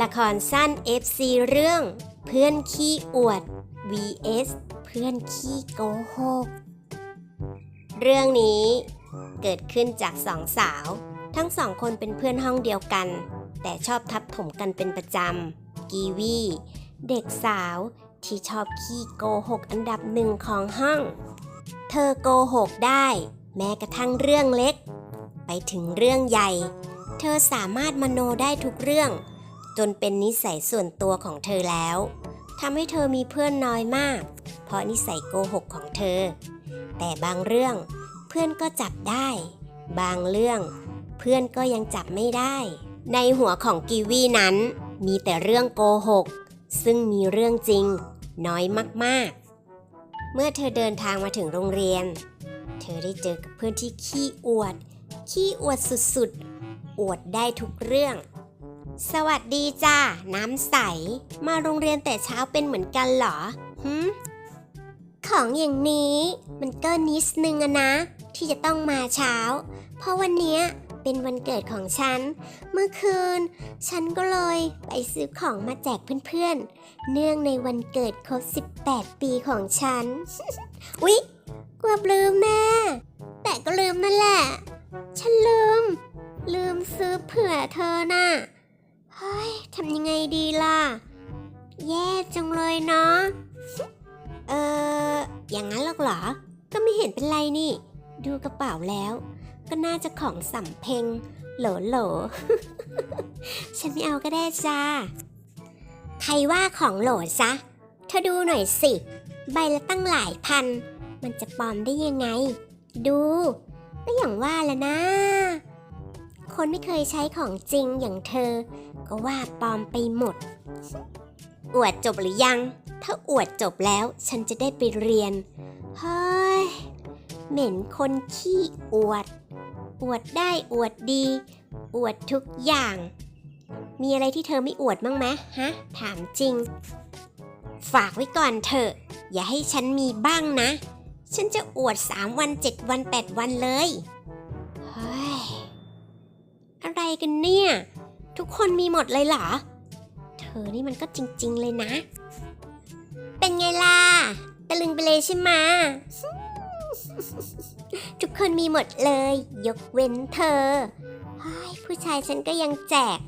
ละครสั้น FC เรื่อง เพื่อนขี้อวด vs เพื่อนขี้โกหก เรื่องนี้เกิดขึ้นจากสองสาว ทั้งสองคนเป็นเพื่อนห้องเดียวกัน แต่ชอบทับถมกันเป็นประจำ กีวี เด็กสาวที่ชอบขี้โกหกอันดับหนึ่งของห้อง เธอโกหกได้ แม้กระทั่งเรื่องเล็ก ไปถึงเรื่องใหญ่ เธอสามารถมโนได้ทุกเรื่อง จนเป็นนิสัยส่วนตัวของเธอแล้วทำให้เธอมีเพื่อนน้อยมาก เพราะนิสัยโกหกของเธอ แต่บางเรื่องเพื่อนก็จับได้ บางเรื่อง เพื่อนก็ยังจับไม่ได้ ในหัวของกีวีนั้น มีแต่เรื่องโกหก ซึ่งมีเรื่องจริง น้อยมากๆ เมื่อเธอเดินทางมาถึงโรงเรียน เธอได้เจอกับเพื่อนที่ขี้อวด ขี้อวดสุดๆ อวดได้ทุกเรื่อง สวัสดีจ้า น้ำใส มาโรงเรียนแต่เช้าเป็นเหมือนกันเหรอหืมของอย่างนี้มันก็นิดนึงอะนะ ที่จะต้องมาเช้า เพราะวันนี้เป็นวันเกิดของฉัน เมื่อคืน ฉันก็เลยไปซื้อของมาแจกเพื่อนๆ เนื่องในวันเกิดครบ 18 ปีของฉัน อุ๊ยกลัวลืมแน่แต่ก็ลืมนั่นแหละ ฉันลืม ลืมซื้อเผื่อเธอน่ะ เฮ้ยทำยังไงดีล่ะ แย่จังเลยเนาะ เอออย่างนั้นหรอกเหรอ ก็ไม่เห็นเป็นไรนี่ ดูกระเป๋าแล้ว ก็น่าจะของสำเพงโหลโหล ฉันไม่เอาก็ได้จ้า ใครว่าของโหลซะ เธอดูหน่อยสิ ใบละตั้งหลายพัน มันจะปลอมได้ยังไง ดู ก็อย่างว่าแหละนะ คนไม่เคยใช้ของจริงอย่างเธอ ก็ว่าปลอมไปหมด อวดจบหรือยัง ถ้าอวดจบแล้วฉันจะได้ไปเรียน เฮ้ย เหม็นคนขี้อวด อวดได้อวดดี อวดทุกอย่าง มีอะไรที่เธอไม่อวดบ้างไหมฮะ ถามจริง ฝากไว้ก่อนเถอะ อย่าให้ฉันมีบ้างนะ ฉันจะอวด 3 วัน 7 วัน 8 วันเลย กันเนี่ย ทุกคนมีหมดเลยเหรอ เธอนี่มันก็จริง ๆ เลยนะ เป็นไงล่ะตะลึงไปเลยใช่ไหมทุกคนมีหมดเลย ยกเว้นเธอผู้ชายฉันก็ยังแจก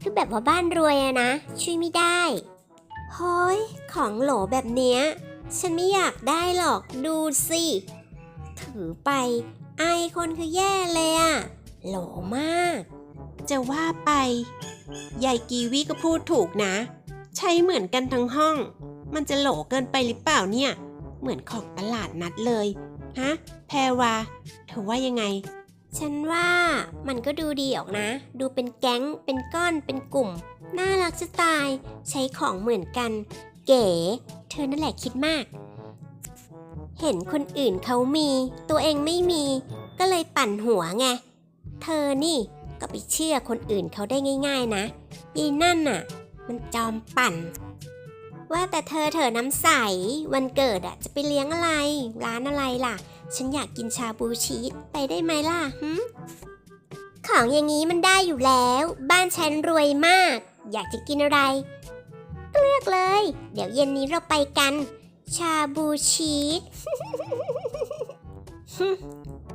คือแบบว่าบ้านรวยอะนะ ช่วยไม่ได้เฮ้ยของโหลแบบเนี้ย ฉันไม่อยากได้หรอกดูสิ ถือไป ไอคนคือแย่เลยอะโหลมาก จะว่าไป ยายกีวีก็พูดถูกนะ ใช้เหมือนกันทั้งห้อง มันจะโหลเกินไปหรือเปล่าเนี่ย เหมือนของตลาดนัดเลย ฮะ แพรวาเธอว่ายังไง ฉันว่ามันก็ดูดีออกนะ ดูเป็นแก๊ง เป็นก้อน เป็นกลุ่ม น่ารักจะตาย ใช้ของเหมือนกัน เก๋ เธอนั่นแหละคิดมาก เห็นคนอื่นเขามี ตัวเองไม่มี ก็เลยปั่นหัวไง เธอนี่ ไปเชื่อคนอื่นเขาได้ง่าย ๆนะยีนั่นน่ะ มันจอมปั่น ว่าแต่เธอเธอน้ำใส วันเกิดอะจะไปเลี้ยงอะไร ร้านอะไรล่ะ ฉันอยากกินชาบูชีสไปได้ไหมล่ะหึของอย่างนี้มันได้อยู่แล้ว บ้านฉันรวยมาก อยากจะกินอะไรเลือกเลย เดี๋ยวเย็นนี้เราไปกัน ชาบูชีส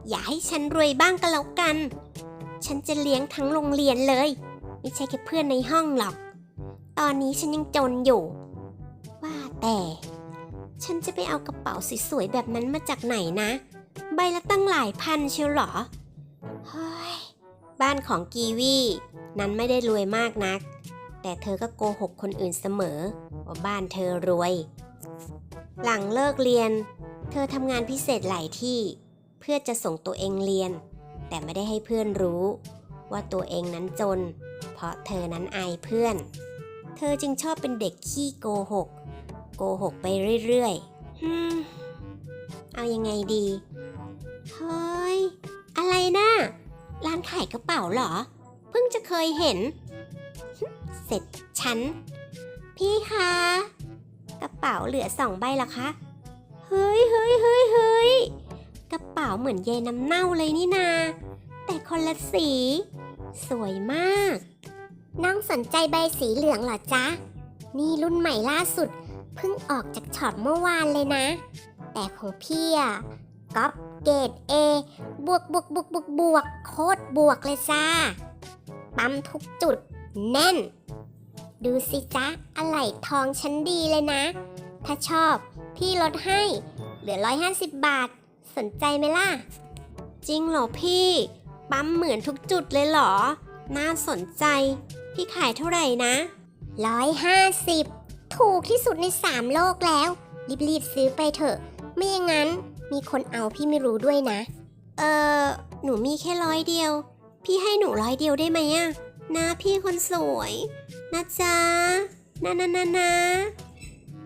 อย่าให้ฉันรวยบ้างก็แล้วกัน ฉันจะเลี้ยงทั้งโรงเรียนเลย ไม่ใช่แค่เพื่อนในห้องหรอก ตอนนี้ฉันยังจนอยู่ ว่าแต่ ฉันจะไปเอากระเป๋าสวยๆแบบนั้นมาจากไหนนะ ใบละตั้งหลายพันเชียวหรอเฮ้ยบ้านของกีวีนั้นไม่ได้รวยมากนัก แต่เธอก็โกหกคนอื่นเสมอ ว่าบ้านเธอรวย หลังเลิกเรียน เธอทำงานพิเศษหลายที่ เพื่อจะส่งตัวเองเรียน แต่ไม่ได้ให้เพื่อนรู้ ว่าตัวเองนั้นจน เพราะเธอนั้นอายเพื่อน เธอจึงชอบเป็นเด็กขี้โกหก โกหกไปเรื่อยๆฮึมเอายังไงดี เฮ้ย อะไรนะร้านขายกระเป๋าเหรอ เพิ่งจะเคยเห็น เสร็จฉัน พี่คะ กระเป๋าเหลือสองใบเหรอคะ เฮ้ยเฮ้ยเฮ้ยเฮ้ย กระเป๋าเหมือนเยน้ำเน่าเลยนี่นา แต่คนละสี สวยมาก น้องสนใจใบสีเหลืองเหรอจ๊ะ นี่รุ่นใหม่ล่าสุดเพิ่งออกจากช็อปเมื่อวานเลยนะ แต่ของพี่อะก๊อปเกรดเอบวกบวกบวกบวกบวกโคตรบวกเลยจ้าปั๊มทุกจุดแน่น ดูสิจ๊ะอะไหล่ทองชั้นดีเลยนะ ถ้าชอบพี่ลดให้ เหลือ 150 บาท สนใจไหมล่ะ จริงเหรอพี่ ปั๊มเหมือนทุกจุดเลยเหรอ น่าสนใจ พี่ขายเท่าไหร่นะ150ถูกที่สุดใน3โลกแล้ว รีบๆซื้อไปเถอะ ไม่อย่างนั้นมีคนเอาพี่ไม่รู้ด้วยนะ เออหนูมีแค่ร้อยเดียว พี่ให้หนูร้อยเดียวได้ไหมอะนะพี่คนสวยนะจ๊ะนะนะนะนะ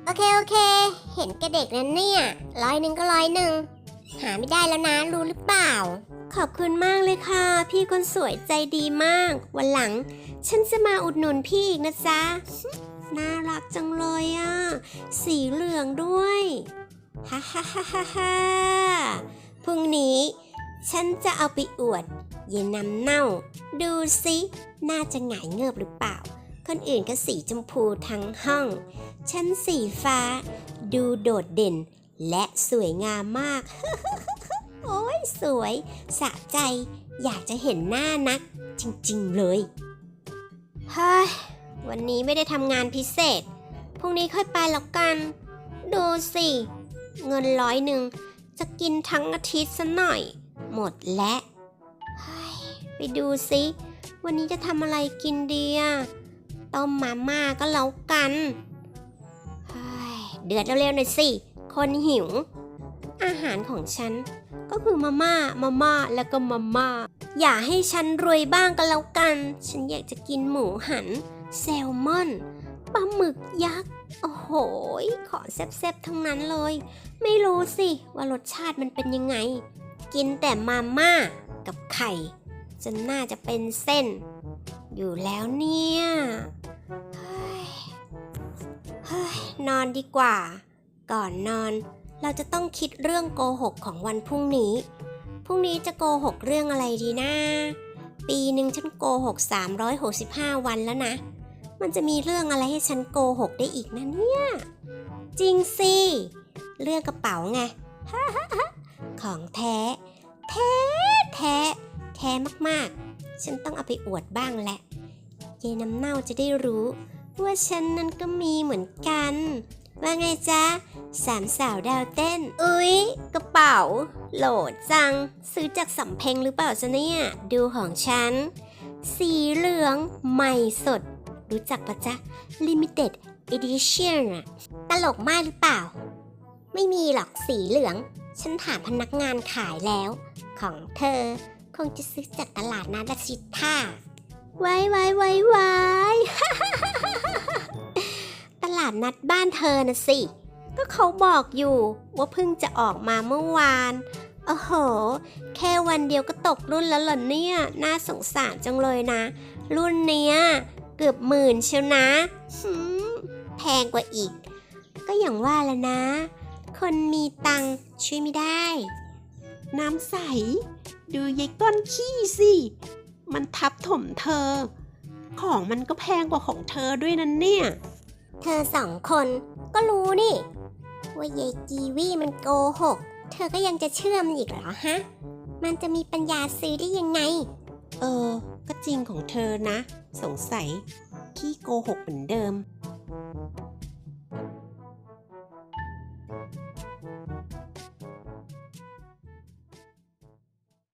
โอเค โอเค เห็นแกเด็กนั้นเนี่ย ร้อยหนึ่งก็ร้อยหนึ่ง หาไม่ได้แล้วนะรู้หรือเปล่า ขอบคุณมากเลยค่ะ พี่คนสวยใจดีมาก วันหลัง ฉันจะมาอุดหนุนพี่อีกนะจ๊ะ น่ารักจังเลยอะ สีเหลืองด้วยฮ่าฮ่าฮ่าฮ่าฮ่าพรุ่งนี้ ฉันจะเอาไปอวด เย็นน้ำเน่า ดูสิน่าจะหงายเงือบหรือเปล่า คนอื่นก็สีชมพูทั้งห้อง ฉันสีฟ้า ดูโดดเด่น และสวยงามมาก โอ้ยสวย สะใจ อยากจะเห็นหน้านัก จริงๆเลยเฮ้ยวันนี้ไม่ได้ทำงานพิเศษ พรุ่งนี้ค่อยไปแล้วกัน ดูสิ เงินร้อยหนึ่ง จะกินทั้งอาทิตย์ซะหน่อย หมดแล้วไปดูสิ วันนี้จะทำอะไรกินดีอะต้มมาม่าก็แล้วกันเฮ้ยเดือดเร็วๆหน่อยสิ คนหิว อาหารของฉัน ก็คือมาม่ามาม่าแล้วก็มาม่า อย่าให้ฉันรวยบ้างก็แล้วกัน ฉันอยากจะกินหมูหัน แซลมอนปลาหมึกยักษ์ โอ้โห ขอแซ่บๆทั้งนั้นเลย ไม่รู้สิ ว่ารสชาติมันเป็นยังไง กินแต่มาม่ากับไข่จนน่าจะเป็นเส้น อยู่แล้วเนี่ย เฮ้ย เฮ้ย นอนดีกว่า ก่อนนอน เราจะต้องคิดเรื่องโกหกของวันพรุ่งนี้ พรุ่งนี้จะโกหกเรื่องอะไรดีนะ ปีหนึ่งฉันโกหก 365 วันแล้วนะ มันจะมีเรื่องอะไรให้ฉันโกหกได้อีกนะเนี่ย จริงสิ เรื่องกระเป๋าไง ของแท้ แท้ แท้ แท้มากๆ ฉันต้องเอาไปอวดบ้างแหละยายน้ำเน่าจะได้รู้ว่าฉันนั้นก็มีเหมือนกัน ว่าไงจ๊ะสามสาวดาวเต้น อุ๊ย กระเป๋า โหลดจัง ซื้อจากสำเพ็งหรือเปล่าจ๊ะเนี่ย ดูของฉัน สีเหลืองใหม่สด รู้จักปะจ๊ะ Limited Edition อะตลกมากหรือเปล่า ไม่มีหรอกสีเหลือง ฉันถามพนักงานขายแล้ว ของเธอ คงจะซื้อจากตลาดนัดละสิท่าไว้ไว้ไว้ไว้าดนัดบ้านเธอน่ะสิ ก็เขาบอกอยู่ว่าเพิ่งจะออกมาเมื่อวาน โอ้โห แค่วันเดียวก็ตกรุ่นแล้วเหรอเนี่ย น่าสงสารจังเลยนะ รุ่นเนี้ยเกือบหมื่นเชียวนะแพงกว่าอีก ก็อย่างว่าแหละนะ คนมีตังค์ช่วยไม่ได้ น้ำใส ดูยายก้อนขี้สิ มันทับถมเธอ ของมันก็แพงกว่าของเธอด้วยนั่นเนี่ย เธอสองคนก็รู้นี่ ว่ายายกีวีมันโกหก เธอก็ยังจะเชื่อมันอีกเหรอฮะ มันจะมีปัญญาซื้อได้ยังไง เออ ก็จริงของเธอนะ สงสัยขี้โกหกเหมือนเดิม